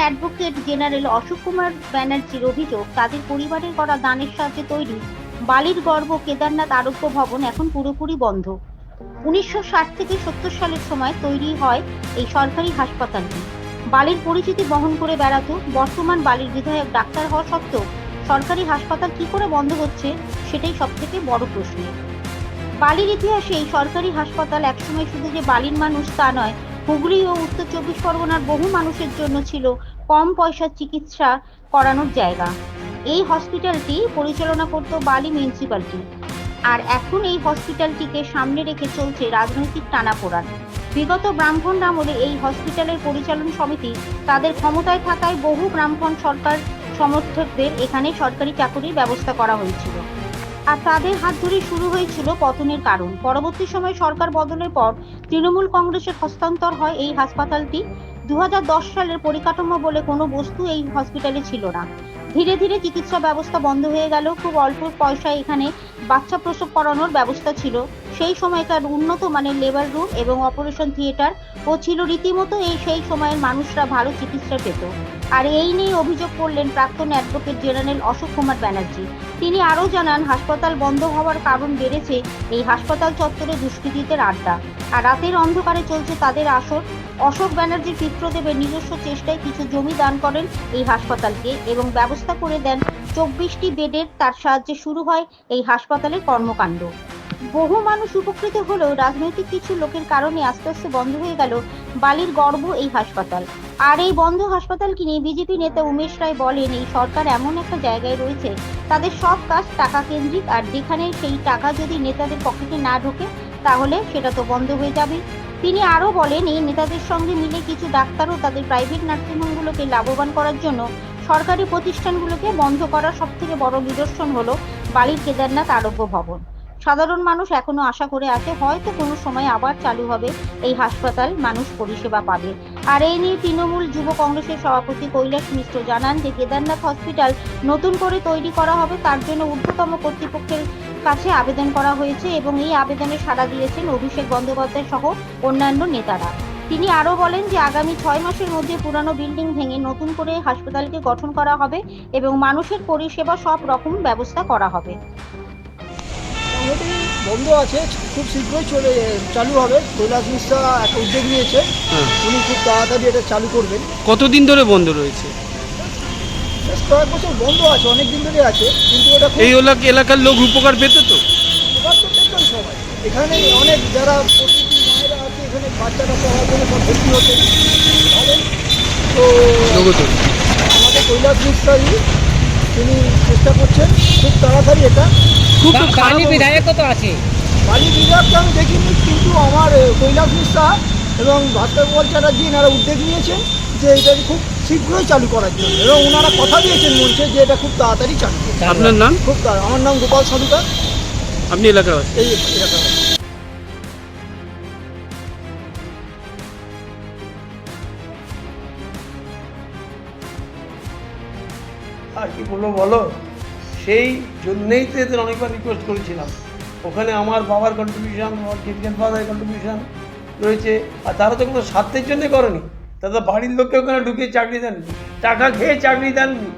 Advocate general Ashok Kumar ব্যানার্জির অভিযোগ, তাদের পরিবারের করা দানের সাহায্যে তৈরি বালির গর্ভ কেদারনাথ আরোগ্য ভবন এখন পুরোপুরি বন্ধ। উনিশশো ষাট থেকে সত্তর সালের সময় তৈরি হয় এই সরকারি হাসপাতালটি। বালির পরিচিতি বহন করে বেড়াতো, বর্তমান বালির বিধায়ক ডাক্তার হওয়া সত্ত্বেও সরকারি হাসপাতাল কি করে বন্ধ হচ্ছে সেটাই সব থেকে বড় প্রশ্ন। বালির ইতিহাসে এই সরকারি হাসপাতাল একসময় শুধু যে বালির মানুষ তা নয়, হুগলি ও উত্তর চব্বিশ পরগনার বহু মানুষের জন্য ছিল কম পয়সার চিকিৎসা করানোর জায়গা। এই হসপিটালটি পরিচালনা করত বালি মিউনিসিপ্যালিটি। আর এখন এই হসপিটালটিকে সামনে রেখে চলছে রাজনৈতিক টানাপোড়ান বিগত ব্রাহ্মণ আমলে এই হসপিটালের পরিচালন সমিতি তাদের ক্ষমতায় থাকায় বহু ব্রাহ্মণ সরকার সমর্থকদের এখানে সরকারি চাকরির ব্যবস্থা করা হয়েছিল। আর তাদের হাত ধরে শুরু হয়েছিল পতনের কারণ। পরবর্তী সময় সরকার বদলের পর তৃণমূল কংগ্রেসের হস্তান্তর হয় এই হাসপাতালটি। দু হাজার দশ সালের পরিকাঠামো বলে কোনো বস্তু এই হসপিটালে ছিল না। ধীরে ধীরে চিকিৎসা ব্যবস্থা বন্ধ হয়ে গেল। খুব অল্প পয়সায় এখানে বাচ্চা প্রসব করানোর ব্যবস্থা ছিল। সেই সময়কার উন্নত মানের লেবার রুম এবং অপারেশন থিয়েটার ও ছিল রীতিমতো এই সেই সময়ের মানুষরা ভালো চিকিৎসা পেত। আর এই নিয়ে অভিযোগ করলেন প্রাক্তন অ্যাডভোকেট জেনারেল অশোক কুমার ব্যানার্জি। তিনি আরও জানান, হাসপাতাল বন্ধ হওয়ার কারণ বেড়েছে এই হাসপাতাল চত্বরে দুষ্কৃতীদের আড্ডা। আর রাতের অন্ধকারে চলছে তাদের আসর। অশোক ব্যানার্জির পিত্রদেবের নিজস্ব চেষ্টায় কিছু জমি দান করেন এই হাসপাতালকে এবং ব্যবস্থা করে দেন চব্বিশটি বেডের, তার সাহায্যে শুরু হয় এই হাসপাতালের কর্মকাণ্ড। বহু মানুষ উপকৃত হলেও রাজনৈতিক কিছু লোকের কারণে আস্তে আস্তে বন্ধ হয়ে গেল বালির গর্ব এই হাসপাতাল। আর এই বন্ধ হাসপাতালকে নিয়ে বিজেপি নেতা উমেশ রায় বলেন, এই সরকার এমন একটা জায়গায় রয়েছে, তাদের সব কাজ টাকা কেন্দ্রিক, আর যেখানে সেই টাকা যদি নেতাদের পকেটে না ঢোকে, তাহলে সেটা তো বন্ধ হয়ে যাবে তিনি আরও বলেন, এই নেতাদের সঙ্গে মিলে কিছু ডাক্তারও তাদের প্রাইভেট নার্সিংহোমগুলোকে লাভবান করার জন্য সরকারি প্রতিষ্ঠানগুলোকে বন্ধ করার সব থেকে বড় নিদর্শন হলো বালির কেদারনাথ আরোগ্য ভবন। সাধারণ মানুষ এখনও আশা করে আছে হয়তো কোনো সময় আবার চালু হবে এই হাসপাতাল, মানুষ পরিষেবা পাবে। আর এই নিয়ে তৃণমূল যুব কংগ্রেসের সভাপতি কৈলাস মিশ্র জানান যে, কেদারনাথ হসপিটাল নতুন করে তৈরি করা হবে, তার জন্য ঊর্ধ্বতম কর্তৃপক্ষের কাছে আবেদন করা হয়েছে এবং এই আবেদনে সাড়া দিয়েছেন অভিষেক বন্দ্যোপাধ্যায় সহ অন্যান্য নেতারা। তিনি আরও বলেন যে আগামী ছয় মাসের মধ্যে পুরানো বিল্ডিং ভেঙে নতুন করে হাসপাতালকে গঠন করা হবে এবং মানুষের পরিষেবা সব রকম ব্যবস্থা করা হবে। বন্ধ আছে খুব শীঘ্রই চলে চালু হবে। কৈলাস মিশ্রা একটা উদ্যোগ নিয়েছে। হ্যাঁ। উনি খুব তাড়াতাড়ি এটা চালু করবেন। কতদিন ধরে বন্ধ রয়েছে? কয়েক বছর বন্ধ আছে অনেক দিন ধরে আছে কিন্তু এই এলাকা এলাকার লোক উপকার পেত তো? উপকার তো পেতেন সবাই। এখানে অনেক যারা মায়েরা আছে এখানে বাচ্চাটা পড়ার জন্য সব ভর্তি হতে তো আমাদের কৈলাস মিশ্রাই তিনি চেষ্টা করছেন খুব তাড়াতাড়ি এটা। খুব বিধায়ক তো আছে। আমি দেখিনি কিন্তু আমার কৈলাস মিশ্রা এবং ভাস্কর গোপাল চ্যাটার্জি এনারা উদ্যোগ নিয়েছেন। যে এটা খুব শীঘ্রই চালু করার জন্য। এবং ওনারা কথা দিয়েছেন মঞ্চে যে এটা খুব তাড়াতাড়ি চালু। আপনার নাম? খুব তাড়া- আমার নাম গোপাল সাধুকার আপনি এলাকার এই এলাকার আর কি বলব বলো? সেই জন্যেই তো এদের অনেকবার রিকোয়েস্ট করেছিলাম। ওখানে আমার বাবার কন্ট্রিবিউশন আমার ক্রিকেট ফাদারের কন্ট্রিবিউশন রয়েছে। আর তারা তো কোনো স্বার্থের জন্যে করেনি। তারা বাড়ির লোককে ওখানে ঢুকিয়ে চাকরি দেননি টাকা খেয়ে চাকরি দেননি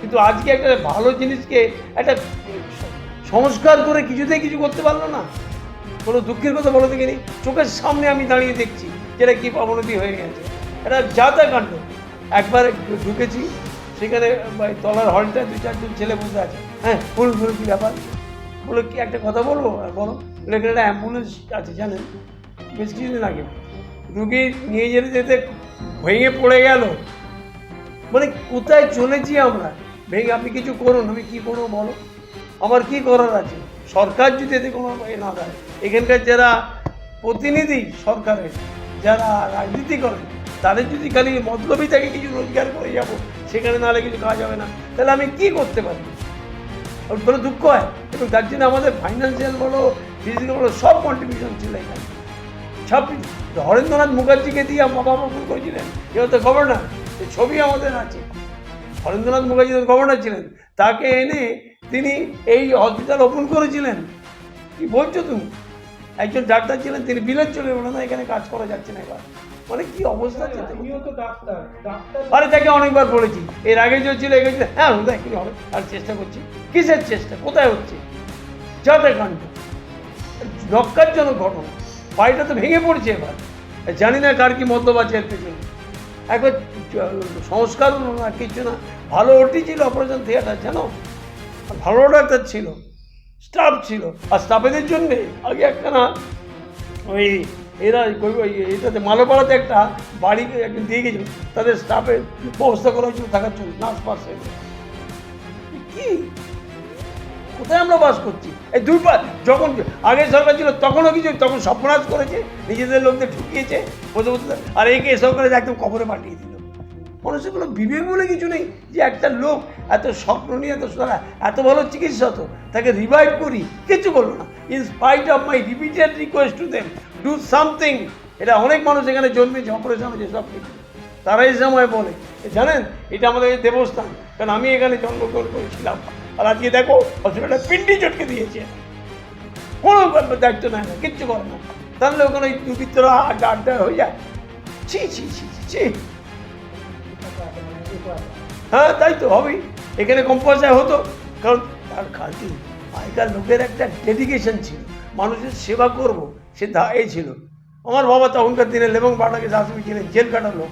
কিন্তু আজকে একটা ভালো জিনিসকে একটা সংস্কার করে কিছুতেই কিছু করতে পারল না। কোনো দুঃখের কথা বলো দেখিনি। চোখের সামনে আমি দাঁড়িয়ে দেখছি যেটা কী অবনতি হয়ে গেছে। এটা যাতা কাণ্ড। একবার ঢুকেছি, সেখানে তলার হলটায় দু চারজন ছেলে বসে আছে। হ্যাঁ বলুন বলুন, কী ব্যাপার? বলে, কি একটা কথা বলব? বলো। এখানে একটা অ্যাম্বুলেন্স আছে, জানেন? বেশ কিছুদিন আগে। রুগী নিয়ে যেতে যেতে ভেঙে পড়ে গেল। মানে কোথায় চলেছি আমরা? ভেঙে আপনি কিছু করুন, আমি কি করব বলো? আমার কি করার আছে? সরকার যদি এতে কোনো এ না দেয়, এখানকার যারা প্রতিনিধি সরকারের, যারা রাজনীতি করেন, তাদের যদি খালি মতলবই থাকে, কিছু রোজগার করে যাব, সেখানে নাহলে কিছু কাজ হবে না, তাহলে আমি কি করতে পারি? বড় দুঃখ হয়, এবং তার জন্য আমাদের ফাইন্যান্সিয়াল বলো ফিজিক্যাল বলো, সব কন্ট্রিবিউশন ছিল এখানে। সব হরেন্দ্রনাথ মুখার্জিকে দিয়ে বাবা ফোন করেছিলেন। এ হতো গভর্নর এই ছবি আমাদের আছে। হরেন্দ্রনাথ মুখার্জি গভর্নর ছিলেন। তাকে এনে তিনি এই হসপিটাল ওপেন করেছিলেন। কি বলছো তুমি? একজন ডাক্তার ছিলেন তিনি বিলের চলে বলে না এখানে কাজ করা যাচ্ছে না এবার? মানে কি অবস্থা তো আরে তাকে অনেকবার বলেছি। এর আগে যে ছিল এগে ছিল হ্যাঁ হুদা কি হবে? আর চেষ্টা করছি। কিসের চেষ্টা? কোথায় হচ্ছে? যাতে কাণ্ড লক্ষ্যারজনক ঘটনা। বাড়িটা তো ভেঙে পড়ছে এবার। জানি না কার কি মদ্যপ আছে এর পেছনে। একবার সংস্কার না, কিছু না। ভালো ওটি ছিল অপারেশন থিয়েটার জানো? ভালো ডাক্তার ছিল স্টাফ ছিল। আর স্টাফেদের জন্যে আগে একখানা ওই এরা এটাতে মালোপাড়াতে একটা বাড়ি একদিন দিয়ে গেছিল। তাদের স্টাফের ব্যবস্থা করা হয়েছিল থাকার জন্য, নার্স পার্সেন্ট কি? কোথায় আমরা বাস করছি? এই দুই যখন আগে সরকার ছিল, তখনও কিছু তখন স্বপ্নাশ করেছে, নিজেদের লোকদের ঢুকিয়েছে বসে বসে আর একে সরকারে একদম কবরে পাঠিয়ে দিল। মানুষের কোনো বিবেক বলে কিছু নেই যে একটা লোক এত স্বপ্ন নিয়ে এত সারা- এত ভালো চিকিৎসা হতো তাকে রিভাইভ করি, কিছু করল না। In spite of my repeated request to them do something এটা অনেক মানুষ এখানে জন্মেছে অপারেশন হয়েছে, সব কিছু। তারা এই সময় বলে। জানেন, এটা আমাদের দেবস্থান। কারণ আমি এখানে জন্মগ্রহণ করেছিলাম। আর আজকে দেখো হসপিটালটা পিন্ডি চটকে দিয়েছে। কোনো দায়িত্ব নেয় না, কিচ্ছু করে না। তাহলে ওখানে ওই দুর্বৃত্তরা আড্ডা আড্ডা হয়ে যায়। ছি ছি ছি ছি ছি। হ্যাঁ তাই তো হবেই। এখানে কম পয়সায় হতো, কারণ তার খাতি আগেকার লোকের একটা ডেডিকেশন ছিল। মানুষের সেবা করব, সে ধা- এই ছিল। আমার বাবা তখনকার দিনে লেবং বাটাকে শাশুড়ি ছিলেন জেল কাটালো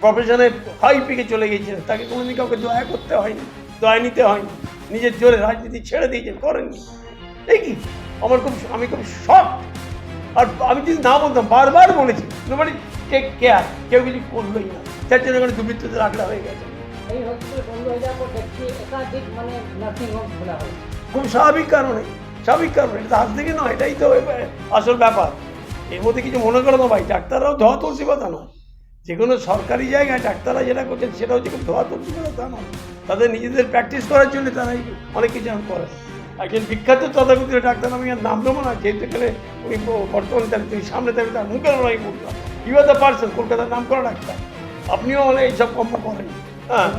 প্রফেশনে হাই পিকে চলে গিয়েছিলেন তাকে কোনোদিন কাউকে দয়া করতে হয়নি, দয়া নিতে হয়নি। নিজের জোরে রাজনীতি ছেড়ে দিয়েছেন করেননি। এই কি? আমার খুব আমি খুব শখ আর আমি যদি না বলতাম বারবার বলেছি। নোবডি টেক কেয়ার কেউ কিছু করলোই না। যার জন্য এখানে দুর্বৃত্তদের আগলা হয়ে গেছে। মানে খুব স্বাভাবিক কারণে। স্বাভাবিক কারণে। এটা তো আজ থেকে নয় এটাই তো আসল ব্যাপার। এর মধ্যে কিছু মনে করো না ভাই ডাক্তাররাও ধোয়া তুলসী পাতা নয়। যে কোনো সরকারি জায়গায় ডাক্তাররা যেটা করছেন সেটা হচ্ছে ধোয়া তুলসী পাতা তা নয়। তাদের নিজেদের প্র্যাকটিস করার জন্য তারাই অনেক কিছু এখন করে একজন বিখ্যাত তথাকথিত ডাক্তার আমি আর নাম দেবো না যেহেতু এখানে উনি বর্তমানে তার তিনি সামনে থাকবে তার মুখে লড়াই করতাম ইউ আর দ্য পার্সন কলকাতার নাম করা ডাক্তার। আপনিও অনেক এইসব কম্প করেন। হ্যাঁ।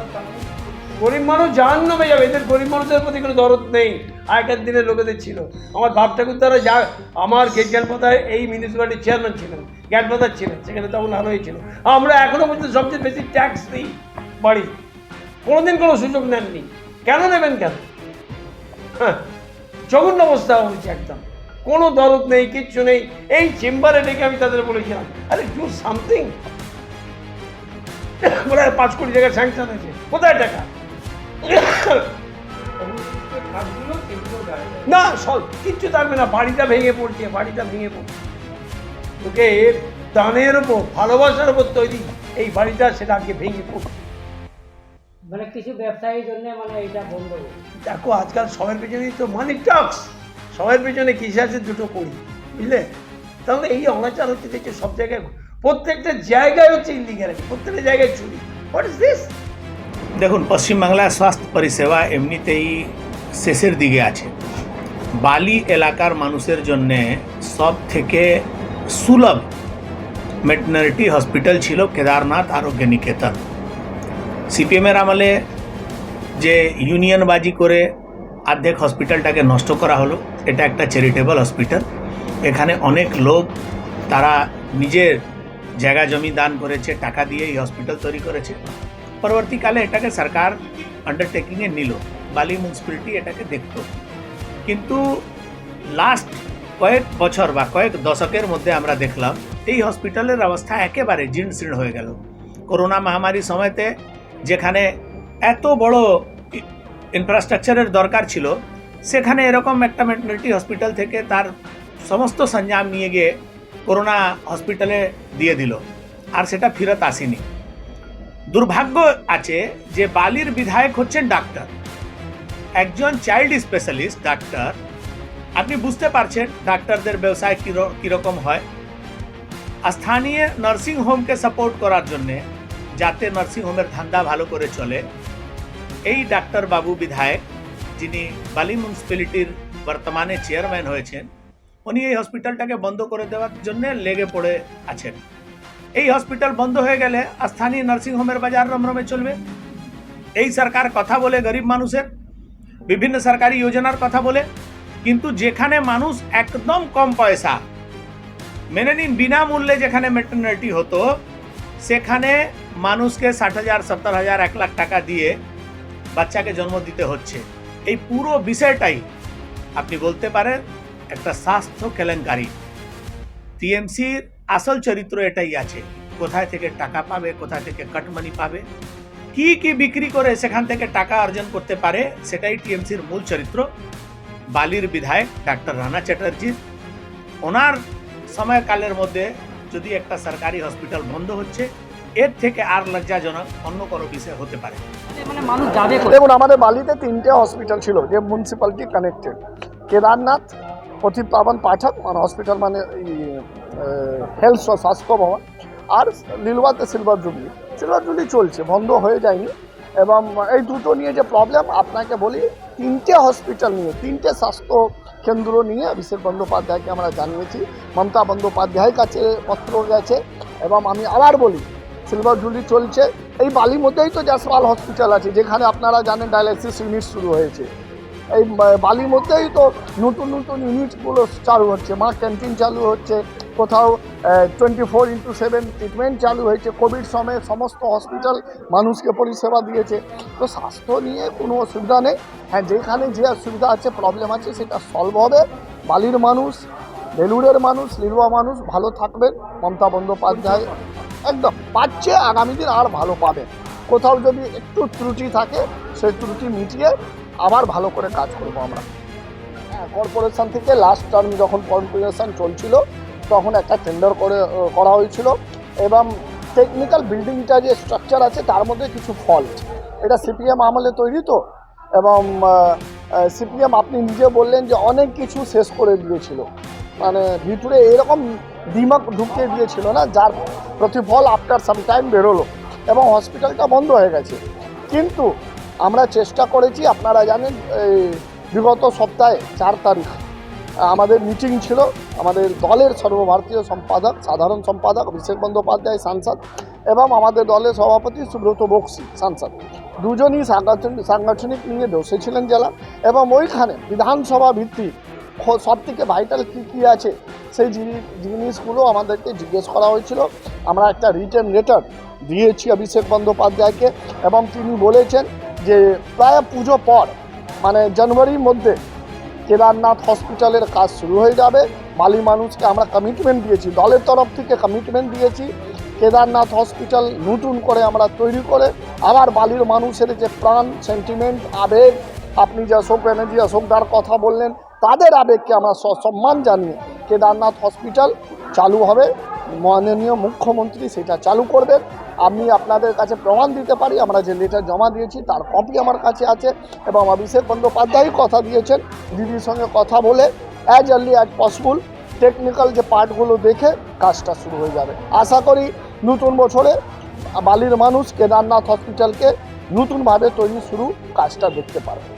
গরিব মানুষ জাহান নামে যাবে। এদের গরিব মানুষের প্রতি কোনো দরদ নেই। আগেকার দিনের লোকেদের ছিল। আমার বাপ ঠাকুর তারা যা আমার গেট জ্ঞানপাতায় এই মিউনিসিপ্যালিটির চেয়ারম্যান ছিলেন জ্ঞানপাতার ছিলেন, সেখানে তখন আরও ছিল আমরা এখনও পর্যন্ত সবচেয়ে বেশি ট্যাক্স দিই বাড়ি। কোনোদিন কোনো সুযোগ নেননি। কেন নেবেন কেন? হ্যাঁ জঘন্য অবস্থা হয়েছে একদম। কোনো দরদ নেই, কিচ্ছু নেই। এই চেম্বারে ডেকে আমি তাদের বলেছিলাম, আরে ডু সামথিং বলে পাঁচ কোটি জায়গায় স্যাংশন হয়েছে কোথায় টাকা? না সব কিচ্ছু থাকবে না বাড়িটা ভেঙে পড়ছে বাড়িটা ভেঙে পড়ছে। তোকে দানের ওপর ভালোবাসার ওপর তৈরি এই বাড়িটা সেটা আগে ভেঙে পড়ছে। মানে কিছু ব্যবসায়ীর জন্য মানে এটা বন্ধ দেখো আজকাল সবার পেছনেই তো মানি টক্স সবার পেছনে কিসে আছে দুটো করি বুঝলে? তাহলে এই অনাচার হচ্ছে দেখছে সব জায়গায় প্রত্যেকটা জায়গায় হচ্ছে ইলিগ্যালিটি প্রত্যেকটা জায়গায় চুরি। হোয়াট ইজ দিস দেখুন পশ্চিমবাংলার স্বাস্থ্য পরিষেবা এমনিতেই শেষের দিকে আছে। বালি এলাকার মানুষের জন্য সব থেকে সুলভ ভেটেরিনারি হসপিটাল ছিল কেদারনাথ আরোগ্য নিকেতন সিপিএমের আমলে যে ইউনিয়নবাজি করে অর্ধেক হসপিটালটাকে নষ্ট করা হলো, এটা একটা চ্যারিটেবল হসপিটাল এখানে অনেক লোক, তারা নিজের জায়গা জমি দান করেছে, টাকা দিয়ে এই হসপিটাল তৈরি করেছে। পরবর্তীকালে এটাকে সরকার আন্ডারটেকিংয়ে নিল। বালি মিউনিসিপ্যালিটি এটাকে দেখত। কিন্তু লাস্ট কয়েক বছর বা কয়েক দশকের মধ্যে আমরা দেখলাম, এই হসপিটালের অবস্থা একেবারে জীর্ণশীর্ণ হয়ে গেল। করোনা মহামারীর সময়তে যেখানে এত বড় ইনফ্রাস্ট্রাকচারের দরকার ছিল, সেখানে এরকম একটা মেটার্নিটি হসপিটাল থেকে তার সমস্ত সঞ্জাম নিয়ে গিয়ে করোনা হসপিটালে দিয়ে দিল, আর সেটা ফেরত আসেনি। দুর্ভাগ্য আছে যে বালির বিধায়ক হচ্ছেন ডাক্তার একজন চাইল্ড স্পেশালিস্ট ডাক্তার আপনি বুঝতে পারছেন ডাক্তারদের ব্যবসায় কীরকম হয়। স্থানীয় নার্সিং হোমকে সাপোর্ট করার জন্যে যাতে নার্সিং হোমের ধান্দা ভালো করে চলে, এই ডাক্তার বাবু বিধায়ক, যিনি বালি মিউনিসিপ্যালিটির বর্তমানে চেয়ারম্যান হয়েছেন, উনি এই হসপিটালটাকে বন্ধ করে দেওয়ার জন্য লেগে পড়ে আছেন। এই হসপিটাল বন্ধ হয়ে গেলে স্থানীয় নার্সিং হোমের বাজার রমরমে চলবে। এই সরকার কথা বলে গরিব মানুষের বিভিন্ন সরকারি যোজনার কথা বলে, কিন্তু যেখানে মানুষ একদম কম পয়সা, মেনে নিন, বিনামূল্যে যেখানে মেটার্নিটি হতো, সেখানে মানুষকে ষাট হাজার, সত্তর হাজার, এক লাখ টাকা দিয়ে বাচ্চাকে জন্ম দিতে হচ্ছে। এই পুরো বিষয়টাই আপনি বলতে পারেন একটা স্বাস্থ্য কেলেঙ্কারি। টিএমসির আসল চরিত্র এটাই আছে। কোথায় থেকে টাকা পাবে, কোথায় থেকে কাটমানি পাবে কি কি বিক্রি করে সেখান থেকে টাকা অর্জন করতে পারে সেটাই টিএমসির মূল চরিত্র। বালির বিধায়ক ডাক্তার রানা চ্যাটার্জি ওনার সময়কালের মধ্যে যদি একটা সরকারি হসপিটাল বন্ধ হচ্ছে এর থেকে আর লজ্জাজনক অন্য কোনো বিষয় হতে পারে। মানে মানুষ যাবে দেখুন আমাদের বালিতে তিনটে হসপিটাল ছিল যে মিউনিসিপ্যালিটি কানেক্টেড কেদারনাথ প্রদীপ পাবন পাঠক মানে হসপিটাল মানে হেলথ স্বাস্থ্য ভবন। আর লিলুয়াতে সিলভার জুবলি সিলভার জুবলি চলছে, বন্ধ হয়ে যায়নি। এবং এই দুটো নিয়ে যে প্রবলেম আপনাকে বলি, তিনটে হসপিটাল নিয়ে, তিনটে স্বাস্থ্য কেন্দ্র নিয়ে অভিষেক বন্দ্যোপাধ্যায়কে আমরা জানিয়েছি। মমতা বন্দ্যোপাধ্যায়ের কাছে পত্র গেছে। এবং আমি আবার বলি সিলভার জুবলি চলছে। এই বালির মধ্যেই তো জাসপাল হসপিটাল আছে, যেখানে আপনারা জানেন ডায়ালিসিস ইউনিট শুরু হয়েছে। এই বালির মধ্যেই তো নতুন নতুন ইউনিটগুলো চালু হচ্ছে মা ক্যান্টিন চালু হচ্ছে। কোথাও twenty four into seven treatment চালু হয়েছে। কোভিড সময়ে সমস্ত হসপিটাল মানুষকে পরিষেবা দিয়েছে। তো স্বাস্থ্য নিয়ে কোনো অসুবিধা নেই। হ্যাঁ যেখানে যে অসুবিধা আছে প্রবলেম আছে, সেটা সলভ হবে। বালির মানুষ, বেলুড়ের মানুষ, লিলুয়া মানুষ ভালো থাকবেন। মমতা বন্দ্যোপাধ্যায় একদম পাচ্ছে, আগামী দিন আর ভালো পাবে। কোথাও যদি একটু ত্রুটি থাকে, সেই ত্রুটি মিটিয়ে আবার ভালো করে কাজ করব আমরা। হ্যাঁ কর্পোরেশন থেকে লাস্ট টার্ম যখন কর্পোরেশন চলছিল তখন একটা টেন্ডার করে করা হয়েছিল। এবং টেকনিক্যাল বিল্ডিংটা যে স্ট্রাকচার আছে, তার মধ্যে কিছু ফল্ট এটা সিপিএম আমলে তৈরি তো? এবং সিপিএম আপনি নিজে বললেন যে অনেক কিছু শেষ করে দিয়েছিল। মানে ভিতরে এরকম দিমাগ ঢুকিয়ে দিয়েছিল না, যার প্রতিফল আফটার সাম টাইম বেরোলো। এবং হসপিটালটা বন্ধ হয়ে গেছে। কিন্তু আমরা চেষ্টা করেছি, আপনারা জানেন, এই বিগত সপ্তাহে চার তারিখ আমাদের মিটিং ছিল। আমাদের দলের সর্বভারতীয় সম্পাদক, সাধারণ সম্পাদক অভিষেক বন্দ্যোপাধ্যায়, সাংসদ এবং আমাদের দলের সভাপতি সুব্রত বক্সি, সাংসদ। দুজনই সাংগঠনিক নিয়ে বসেছিলেন জেলা এবং ওইখানে বিধানসভা ভিত্তিক সব থেকে ভাইটাল কী কী আছে সেই জিনিস জিনিসগুলো আমাদেরকে জিজ্ঞেস করা হয়েছিল। আমরা একটা রিটার্ন লেটার দিয়েছি অভিষেক বন্দ্যোপাধ্যায়কে এবং তিনি বলেছেন যে প্রায় পুজো পর মানে জানুয়ারির মধ্যে কেদারনাথ হসপিটালের কাজ শুরু হয়ে যাবে। বালি মানুষকে আমরা কমিটমেন্ট দিয়েছি। দলের তরফ থেকে কমিটমেন্ট দিয়েছি। কেদারনাথ হসপিটাল নতুন করে আমরা তৈরি করে আবার বালির মানুষের যে প্রাণ সেন্টিমেন্ট আবেগ, আপনি যে অশোক ব্যানার্জি অশোকদার কথা বললেন, তাদের আবেগকে আমরা সসম্মান জানিয়ে কেদারনাথ হসপিটাল চালু হবে। মাননীয় মুখ্যমন্ত্রী সেটা চালু করবেন। আমি আপনাদের কাছে প্রমাণ দিতে পারি, আমরা যে লেটার জমা দিয়েছি তার কপি আমার কাছে আছে এবং অভিষেক বন্দ্যোপাধ্যায় কথা দিয়েছেন, দিদির সঙ্গে কথা বলে as early as possible technical যে পার্টগুলো দেখে কাজটা শুরু হয়ে যাবে। আশা করি নতুন বছরে বালির মানুষ কেদারনাথ হসপিটালকে নতুনভাবে তৈরি শুরু কাজটা দেখতে পারবে।